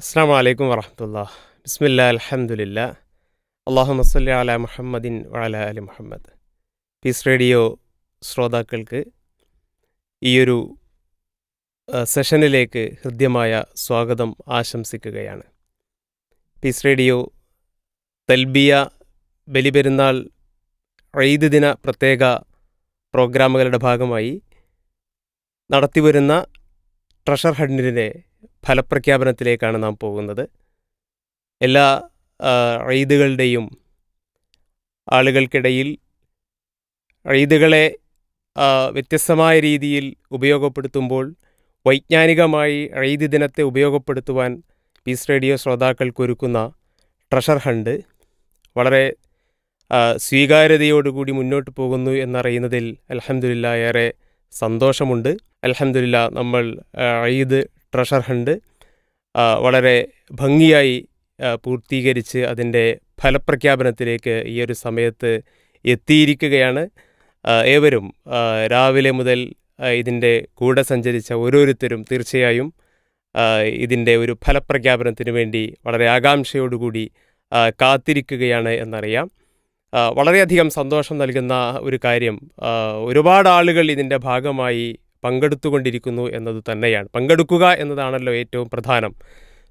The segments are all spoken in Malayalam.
അസ്സാം വലൈക്കും വറഹമുല്ല ബിസ്മില്ല അലഹമുല്ല അള്ളാഹു മസ്ലി അല മുഹമ്മദിൻ വഅല അലി മുഹമ്മദ്. പീസ് റേഡിയോ ശ്രോതാക്കൾക്ക് ഈയൊരു സെഷനിലേക്ക് ഹൃദ്യമായ സ്വാഗതം ആശംസിക്കുകയാണ്. പീസ് റേഡിയോ തൽബിയ ബലിപെരുന്നാൾ ഈദ് ദിന പ്രത്യേക പ്രോഗ്രാമുകളുടെ ഭാഗമായി നടത്തിവരുന്ന ട്രഷർ ഹണ്ടിന്റെ ഫലപ്രഖ്യാപനത്തിലേക്കാണ് നാം പോകുന്നത്. എല്ലാ ഈദുകളുടെയും ആളുകൾക്കിടയിൽ ഈദുകളെ വ്യത്യസ്തമായ രീതിയിൽ ഉപയോഗപ്പെടുത്തുമ്പോൾ വൈജ്ഞാനികമായി ഈദ് ദിനത്തെ ഉപയോഗപ്പെടുത്തുവാൻ പീസ് റേഡിയോ ശ്രോതാക്കൾക്കൊരുക്കുന്ന ട്രഷർ ഹണ്ട് വളരെ സ്വീകാര്യതയോടുകൂടി മുന്നോട്ട് പോകുന്നു എന്നറിയുന്നതിൽ അലഹമുല്ല ഏറെ സന്തോഷമുണ്ട്. അലഹമുല്ല നമ്മൾ ഈദ് ട്രഷർ ഹണ്ട് വളരെ ഭംഗിയായി പൂർത്തീകരിച്ച് അതിന്റെ ഫലപ്രഖ്യാപനത്തിലേക്ക് ഈ ഒരു സമയത്ത് എത്തിയിരിക്കുകയാണ്. ഏവരും രാവിലെ മുതൽ ഇതിന്റെ കൂടെ സഞ്ചരിച്ച ഓരോരുത്തരും തീർച്ചയായും ഇതിന്റെ ഒരു ഫലപ്രഖ്യാപനത്തിന് വേണ്ടി വളരെ ആകാംക്ഷയോടുകൂടി കാത്തിരിക്കുകയാണ് എന്നറിയാം. വളരെയധികം സന്തോഷം നൽകുന്ന ഒരു കാര്യം ഒരുപാട് ആളുകൾ ഇതിന്റെ ഭാഗമായി പങ്കെടുത്തുകൊണ്ടിരിക്കുന്നു എന്നത് തന്നെയാണ്. പങ്കെടുക്കുക എന്നതാണല്ലോ ഏറ്റവും പ്രധാനം.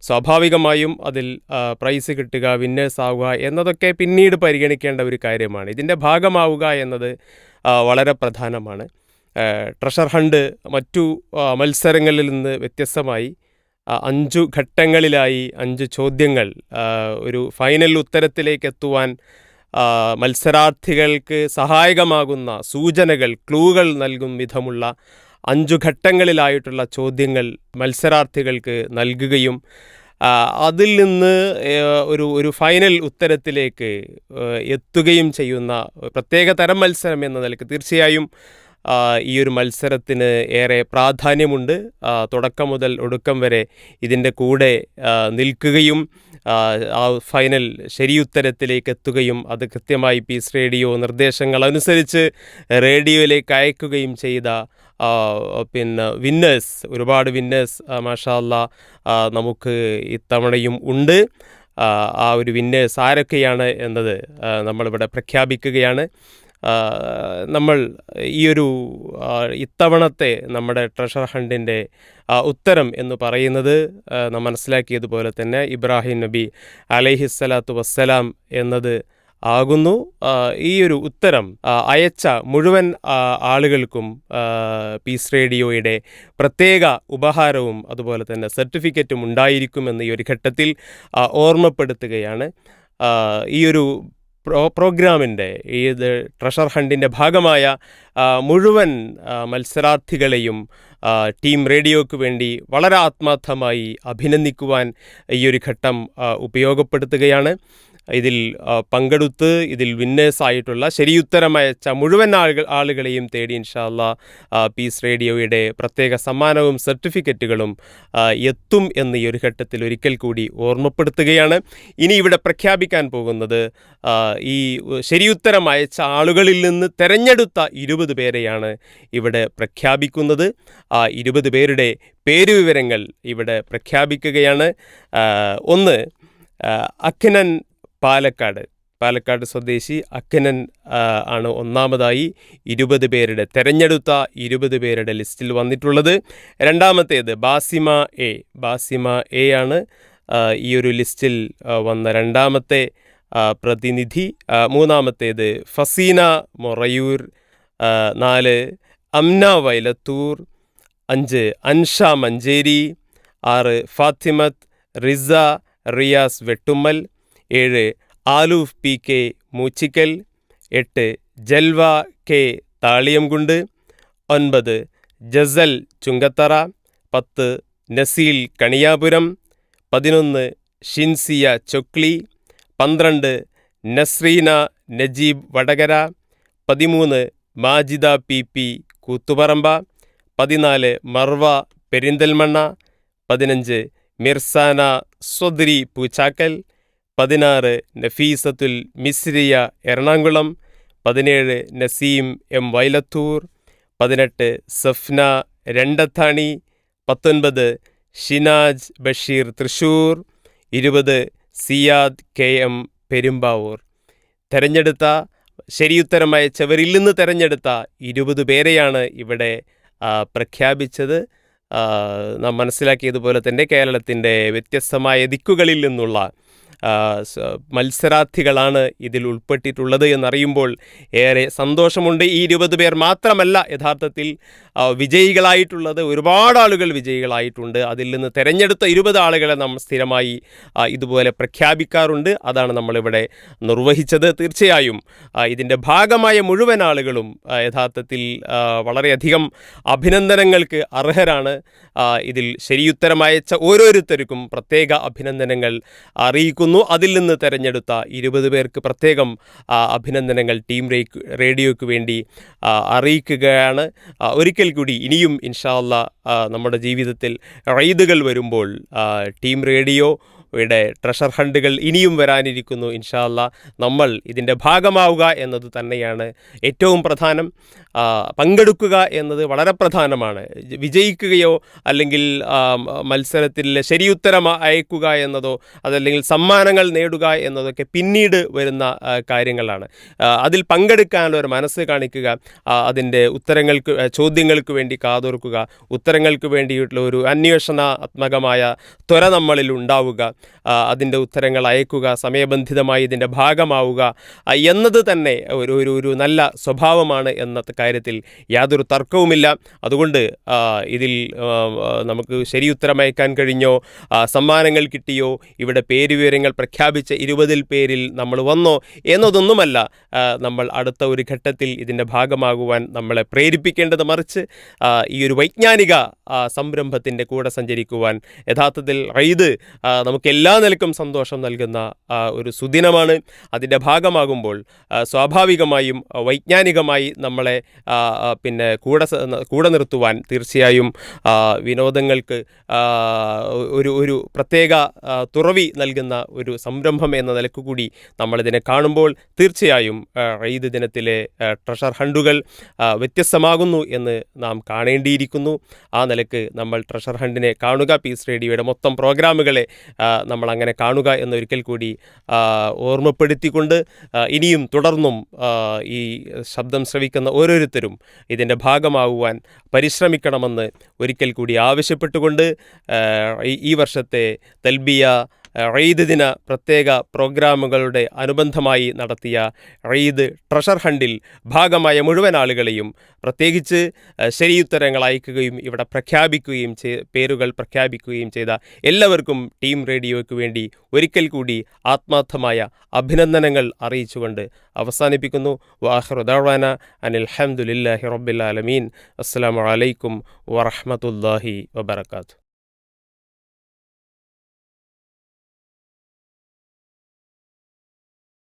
സ്വാഭാവികമായും അതിൽ പ്രൈസ് കിട്ടുക വിന്നേഴ്സ് ആവുക എന്നതൊക്കെ പിന്നീട് പരിഗണിക്കേണ്ട ഒരു കാര്യമാണ്. ഇതിന്റെ ഭാഗമാവുക എന്നത് വളരെ പ്രധാനമാണ്. ട്രഷർ ഹണ്ട് മറ്റു മത്സരങ്ങളിൽ നിന്ന് വ്യത്യസ്തമായി അഞ്ചു ഘട്ടങ്ങളിലായി അഞ്ച് ചോദ്യങ്ങൾ ഒരു ഫൈനൽ ഉത്തരത്തിലേക്ക് എത്തുവാൻ മത്സരാർത്ഥികൾക്ക് സഹായകമാകുന്ന സൂചനകൾ ക്ലൂകൾ നൽകും വിധമുള്ള അഞ്ചു ഘട്ടങ്ങളിലായിട്ടുള്ള ചോദ്യങ്ങൾ മത്സരാർത്ഥികൾക്ക് നൽകുകയും അതിൽ നിന്ന് ഒരു ഒരു ഫൈനൽ ഉത്തരത്തിലേക്ക് എത്തുകയും ചെയ്യുന്ന പ്രത്യേക തരം മത്സരം എന്ന നിലയ്ക്ക് തീർച്ചയായും ഈ ഒരു മത്സരത്തിന് ഏറെ പ്രാധാന്യമുണ്ട്. തുടക്കം മുതൽ ഒടുക്കം വരെ ഇതിന്റെ കൂടെ നിൽക്കുകയും ആ, ഫൈനൽ ശരിയുത്തരത്തിലേക്ക് എത്തുകയും അത് കൃത്യമായി പീസ് റേഡിയോ നിർദ്ദേശങ്ങൾ അനുസരിച്ച് റേഡിയോയിലേക്ക് അയക്കുകയും ചെയ്ത പിന്നെ വിന്നേഴ്സ് ഒരുപാട് വിന്നേഴ്സ് മാഷാല്ല നമുക്ക് ഇത്തവണയും ഉണ്ട്. ആ, ഒരു വിന്നേഴ്സ് ആരൊക്കെയാണ് എന്നത് നമ്മളിവിടെ പ്രഖ്യാപിക്കുകയാണ്. നമ്മൾ ഈ ഒരു ഇത്തവണത്തെ നമ്മുടെ ട്രഷർ ഹണ്ടിന്റെ ഉത്തരം എന്ന് പറയുന്നത് നാം മനസ്സിലാക്കിയതുപോലെ തന്നെ ഇബ്രാഹിം നബി അലൈഹിസ്സലാത്തു വസ്സലാം എന്നത് ആകുന്നു. ഈ ഒരു ഉത്തരം അയച്ച മുഴുവൻ ആളുകൾക്കും പീസ് റേഡിയോയുടെ പ്രത്യേക ഉപഹാരവും അതുപോലെ തന്നെ സർട്ടിഫിക്കറ്റും ഉണ്ടായിരിക്കുമെന്ന് ഈ ഒരു ഘട്ടത്തിൽ ഓർമ്മപ്പെടുത്തുകയാണ്. ഈ ഒരു പ്രോ പ്രോഗ്രാമിന്റെ ഇത് ട്രഷർ ഹണ്ടിന്റെ ഭാഗമായ മുഴുവൻ മത്സരാർത്ഥികളെയും ടീം റേഡിയോയ്ക്ക് വേണ്ടി വളരെ ആത്മാർത്ഥമായി അഭിനന്ദിക്കുവാൻ ഈ ഒരു ഘട്ടം ഉപയോഗപ്പെടുത്തുകയാണ്. ഇതിൽ പങ്കെടുത്ത് ഇതിൽ വിന്നേഴ്സ് ആയിട്ടുള്ള ശരിയുത്തരം അയച്ച മുഴുവൻ ആളുകൾ ആളുകളെയും തേടി ഇൻഷാല്ല പീസ് റേഡിയോയുടെ പ്രത്യേക സമ്മാനവും സർട്ടിഫിക്കറ്റുകളും എത്തും എന്ന് ഈ ഒരു ഘട്ടത്തിൽ ഒരിക്കൽ കൂടി ഓർമ്മപ്പെടുത്തുകയാണ്. ഇനി ഇവിടെ പ്രഖ്യാപിക്കാൻ പോകുന്നത് ഈ ശരിയുത്തരം അയച്ച ആളുകളിൽ നിന്ന് തെരഞ്ഞെടുത്ത ഇരുപത് പേരെയാണ് ഇവിടെ പ്രഖ്യാപിക്കുന്നത്. ആ ഇരുപത് പേരുടെ പേരുവിവരങ്ങൾ ഇവിടെ പ്രഖ്യാപിക്കുകയാണ്. ഒന്ന് അഖിനൻ പാലക്കാട്. പാലക്കാട് സ്വദേശി അക്കനൻ ആണ് ഒന്നാമതായി ഇരുപത് പേരുടെ തെരഞ്ഞെടുത്ത ഇരുപത് പേരുടെ ലിസ്റ്റിൽ വന്നിട്ടുള്ളത്. രണ്ടാമത്തേത് ബാസിമ എ. ബാസിമ എ ആണ് ഈ ഒരു ലിസ്റ്റിൽ വന്ന രണ്ടാമത്തെ പ്രതിനിധി. മൂന്നാമത്തേത് ഫസീന മൊറയൂർ നാല് അംന വൈലത്തൂർ അഞ്ച് അൻഷ മഞ്ചേരി ആറ് ഫാത്തിമത്ത് റിസ റിയാസ് വെട്ടുമ്മൽ ഏഴ്. Aluf P K Moochikkal. എട്ട്. ജൽവ കെ താളിയംകുണ്ട്. ഒൻപത്. ജസൽ ചുങ്കത്തറ. പത്ത്. നസീൽ കണിയാപുരം. പതിനൊന്ന്. ഷിൻസിയ ചൊക്ലി. പന്ത്രണ്ട്. നസ്രീന നജീബ് വടകര. പതിമൂന്ന്. Majida P P Koothuparamba. പതിനാല്. മർവ പെരിന്തൽമണ്ണ. പതിനഞ്ച്. മിർസാന സ്വദ്രി പൂച്ചാക്കൽ. പതിനാറ് നഫീസത്തുൽ മിസ്രിയ എറണാകുളം പതിനേഴ് നസീം എം വൈലത്തൂർ പതിനെട്ട് സഫ്ന രണ്ടത്താണി പത്തൊൻപത് ഷിനാജ് ബഷീർ തൃശൂർ ഇരുപത് സിയാദ് കെ എം പെരുമ്പാവൂർ. തെരഞ്ഞെടുത്ത ശരിയുത്തരമായ ചവരിൽ നിന്ന് തെരഞ്ഞെടുത്ത ഇരുപത് പേരെയാണ് ഇവിടെ പ്രഖ്യാപിച്ചത്. നാം മനസ്സിലാക്കിയതുപോലെ തന്നെ കേരളത്തിന്റെ വ്യത്യസ്തമായ ദിക്കുകളിൽ നിന്നുള്ള മത്സരാർത്ഥികളാണ് ഇതിൽ ഉൾപ്പെട്ടിട്ടുള്ളത് എന്നറിയുമ്പോൾ ഏറെ സന്തോഷമുണ്ട്. ഈ ഇരുപത് പേർ മാത്രമല്ല യഥാർത്ഥത്തിൽ വിജയികളായിട്ടുള്ളത്. ഒരുപാട് ആളുകൾ വിജയികളായിട്ടുണ്ട്. അതിൽ നിന്ന് തിരഞ്ഞെടുത്ത ഇരുപത് ആളുകളെ നാം സ്ഥിരമായി ഇതുപോലെ പ്രഖ്യാപിക്കാറുണ്ട്. അതാണ് നമ്മളിവിടെ നിർവഹിച്ചത്. തീർച്ചയായും ഇതിന്റെ ഭാഗമായ മുഴുവൻ ആളുകളും യഥാർത്ഥത്തിൽ വളരെയധികം അഭിനന്ദനങ്ങൾക്ക് അർഹരാണ്. ഇതിൽ ശരിയുത്തരമയച്ച ഓരോരുത്തർക്കും പ്രത്യേക അഭിനന്ദനങ്ങൾ അറിയിക്കുന്നു. അതിൽ നിന്ന് തെരഞ്ഞെടുത്ത ഇരുപത് പേർക്ക് പ്രത്യേകം അഭിനന്ദനങ്ങൾ ടീം റേഡിയോയ്ക്ക് വേണ്ടി അറിയിക്കുകയാണ്. ഒരിക്കൽ കൂടി ഇനിയും ഇൻഷാല്ല നമ്മുടെ ജീവിതത്തിൽ റൈദുകൾ വരുമ്പോൾ ടീം റേഡിയോ യുടെ ട്രഷർ ഹണ്ടുകൾ ഇനിയും വരാനിരിക്കുന്നു ഇൻഷാല്ല നമ്മൾ ഇതിന്റെ ഭാഗമാവുക എന്നത് തന്നെയാണ് ഏറ്റവും പ്രധാനം. പങ്കെടുക്കുക എന്നത് വളരെ പ്രധാനമാണ്. വിജയിക്കുകയോ അല്ലെങ്കിൽ മത്സരത്തിൽ ശരിയുത്തരം അയക്കുക എന്നതോ അതല്ലെങ്കിൽ സമ്മാനങ്ങൾ നേടുക എന്നതൊക്കെ പിന്നീട് വരുന്ന കാര്യങ്ങളാണ്. അതിൽ പങ്കെടുക്കാനുള്ള ഒരു മനസ്സ് കാണിക്കുക അതിന്റെ ഉത്തരങ്ങൾക്ക് ചോദ്യങ്ങൾക്ക് വേണ്ടി കാതോർക്കുക ഉത്തരങ്ങൾക്ക് വേണ്ടിയിട്ടുള്ള ഒരു അന്വേഷണാത്മകമായ ത്വര നമ്മളിൽ ഉണ്ടാവുക അതിന്റെ ഉത്തരങ്ങൾ അയക്കുക സമയബന്ധിതമായി ഇതിന്റെ ഭാഗമാവുക എന്നത് തന്നെ ഒരു ഒരു നല്ല സ്വഭാവമാണ് എന്ന കാര്യത്തിൽ യാതൊരു തർക്കവുമില്ല. അതുകൊണ്ട് ഇതിൽ നമുക്ക് ശരി ഉത്തരമയക്കാൻ കഴിഞ്ഞോ? സമ്മാനങ്ങൾ കിട്ടിയോ? ഇവിടെ പേര് വിവരങ്ങൾ പ്രഖ്യാപിച്ച ഇരുപതിൽ പേരിൽ നമ്മൾ വന്നോ? എന്നതൊന്നുമല്ല നമ്മൾ അടുത്ത ഒരു ഘട്ടത്തിൽ ഇതിന്റെ ഭാഗമാകുവാൻ നമ്മളെ പ്രേരിപ്പിക്കേണ്ടത് മറിച്ച് ഈ ഒരു വൈജ്ഞാനിക സംരംഭത്തിന്റെ കൂടെ സഞ്ചരിക്കുവാൻ യഥാർത്ഥത്തിൽ ആ, നമുക്ക് എല്ലാ നിലക്കും സന്തോഷം നൽകുന്ന ഒരു സുദിനമാണ്. അതിന്റെ ഭാഗമാകുമ്പോൾ സ്വാഭാവികമായും വൈജ്ഞാനികമായി നമ്മളെ പിന്നെ കൂടെ കൂടെ നിർത്തുവാൻ തീർച്ചയായും വിനോദങ്ങൾക്ക് ഒരു ഒരു പ്രത്യേക തുറവി നൽകുന്ന ഒരു സംരംഭം എന്ന നിലയ്ക്ക് കൂടി നമ്മളിതിനെ കാണുമ്പോൾ തീർച്ചയായും ഈദ് ദിനത്തിലെ ട്രഷർ ഹണ്ടുകൾ വ്യത്യസ്തമാകുന്നു എന്ന് നാം കാണേണ്ടിയിരിക്കുന്നു. ആ നിലയ്ക്ക് നമ്മൾ ട്രഷർ ഹണ്ടിനെ കാണുക പീസ് റേഡിയോയുടെ മൊത്തം പ്രോഗ്രാമുകളെ നമ്മൾ അങ്ങനെ കാണുക എന്നൊരിക്കൽ കൂടി ഓർമ്മപ്പെടുത്തിക്കൊണ്ട് ഇനിയും തുടർന്നും ഈ ശബ്ദം ശ്രവിക്കുന്ന ഓരോരുത്തരും ഇതിന്റെ ഭാഗമാകുവാൻ പരിശ്രമിക്കണമെന്ന് ഒരിക്കൽ കൂടി ആവശ്യപ്പെട്ടുകൊണ്ട് ഈ- വർഷത്തെ തൽബിയ ഈദ് ദിന പ്രത്യേക പ്രോഗ്രാമുകളുടെ അനുബന്ധമായി നടത്തിയ ഈദ് ട്രഷർ ഹണ്ടിൽ ഭാഗമായ മുഴുവൻ ആളുകളെയും പ്രത്യേകിച്ച് ശരിയുത്തരങ്ങൾ അയക്കുകയും ഇവിടെ പ്രഖ്യാപിക്കുകയും പേരുകൾ പ്രഖ്യാപിക്കുകയും ചെയ്ത എല്ലാവർക്കും ടീം റേഡിയോയ്ക്ക് വേണ്ടി ഒരിക്കൽ കൂടി ആത്മാർത്ഥമായ അഭിനന്ദനങ്ങൾ അറിയിച്ചുകൊണ്ട് അവസാനിപ്പിക്കുന്നു. വാഹ്റുദാന അനിൽ ഹംദുലില്ലാഹി റബ്ബിൽ ആലമീൻ. അസ്സാം വലൈക്കും വറഹമത്തല്ലാഹി വബർക്കാത്തു